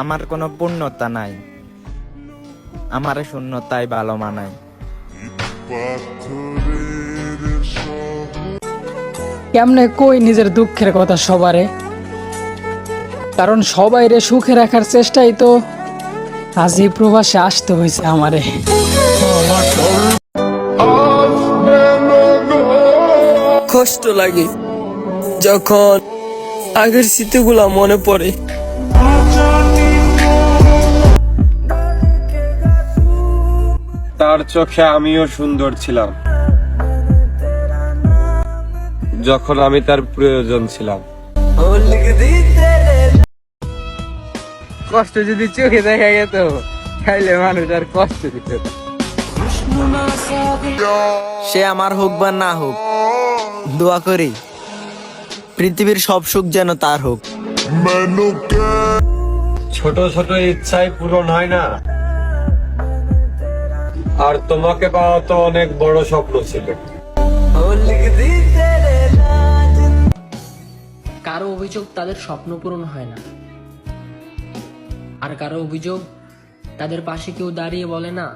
আমার কোনো পূর্ণতা নাই। আমার শূন্যতাই ভালো মানায়। কেমনে কই নিজের দুঃখের কথা সবারে? কারণ সবাই রে সুখে রাখার চেষ্টাই তো আজ এই প্রবাসে আসতে হয়েছে আমারে। কষ্ট লাগে যখন আগের স্মৃতিগুলা মনে পড়ে। তার চোখে আমিও সুন্দর ছিলাম। যখন আমি তার প্রয়োজন ছিলাম। কষ্ট যদি চোখে দেখা যেত তাইলে মানুষ আর কষ্ট দিত সে আমার হোক বা না হোক দোয়া করি পৃথিবীর সব সুখ যেন তার হোক। ছোট ছোট ইচ্ছাই পূরণ হয় না। আর তোমাকে পাওয়া তো অনেক বড় স্বপ্ন ছিল। কারও অভিযোগ তাদের স্বপ্ন পূরণ হয় না। আর কারও অভিযোগ তাদের পাশে কেউ দাঁড়িয়ে বলে না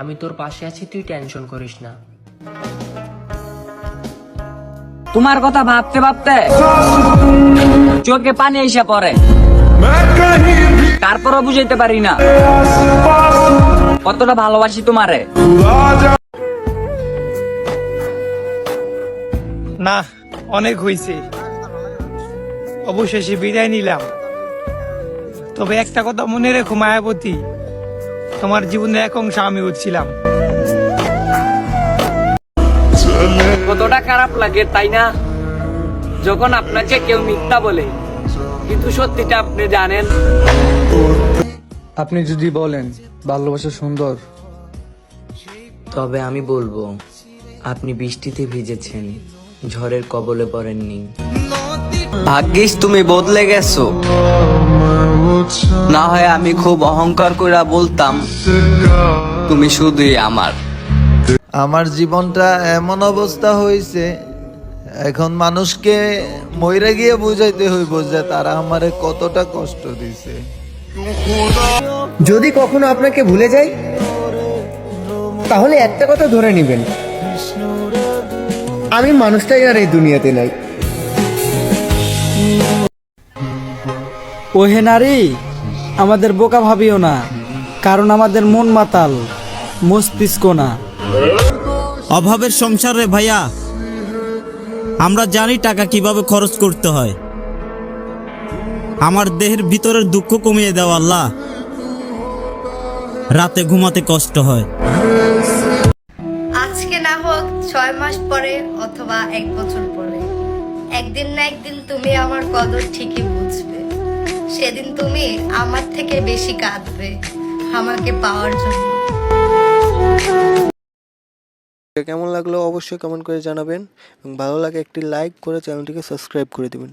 আমি তোর পাশে আছি তুই টেনশন করিস না। তোমার কথা ভাবতে ভাবতে চোখে পানি এসে পড়ে। তারপরও বুঝাইতে পারি না। কতটা ভালোবাসি তোমারে? না অনেক হয়েছে অবশেষে বিদায় নিলাম। তবে একটা কথা মনে রেখো মায়াবতী তোমার জীবনের এক অংশ আমি ছিলাম কতটা খারাপ লাগে তাই না? যখন আপনাকে কেউ মিথ্যা বলে কিন্তু সত্যিটা আপনি জানেন। আপনি যদি বলেন ভালোবাসা সুন্দর তবে আমি বলব আপনি বৃষ্টিতে ভিজেছেন ঝড়ের কবলে পড়েননি। ভাগ্যিস তুমি বদলে গেছো। না হয় আমি খুব অহংকার করে বলতাম তুমি শুধুই আমার। আমার জীবনটা এমন অবস্থা হয়েছে এখন মানুষকে মইরা গিয়ে বুঝাইতে হইব যে তারা আমারে কতটা কষ্ট দিছে। যদি কখনো আপনাকে ভুলে যাই তাহলে একটা কথা ধরে নেবেন। আমি মানুষটাই আর এই দুনিয়াতে নাই। ওহে নারী আমাদের বোকা ভাবিও না কারণ আমাদের মন মাতাল মস্তিষ্ক না। অভাবের সংসারে ভাইয়া আমরা জানি টাকা কীভাবে খরচ করতে হয়। আমার দেহের ভিতরের দুঃখ কমিয়ে দেওয়া আল্লাহ। রাতে ঘুমাতে কষ্ট হয়। আজকে না হোক ছয় মাস পরে অথবা এক বছর পরে। একদিন না একদিন তুমি আমার কদর ঠিকই বুঝবে। সেদিন তুমি আমার থেকে বেশি কাঁদবে আমাকে পাওয়ার জন্য। কেমন লাগল অবশ্যই কমেন্ট করে জানাবেন এবং ভালো লাগে একটি লাইক করে চ্যানেলটিকে সাবস্ক্রাইব করে দিবেন।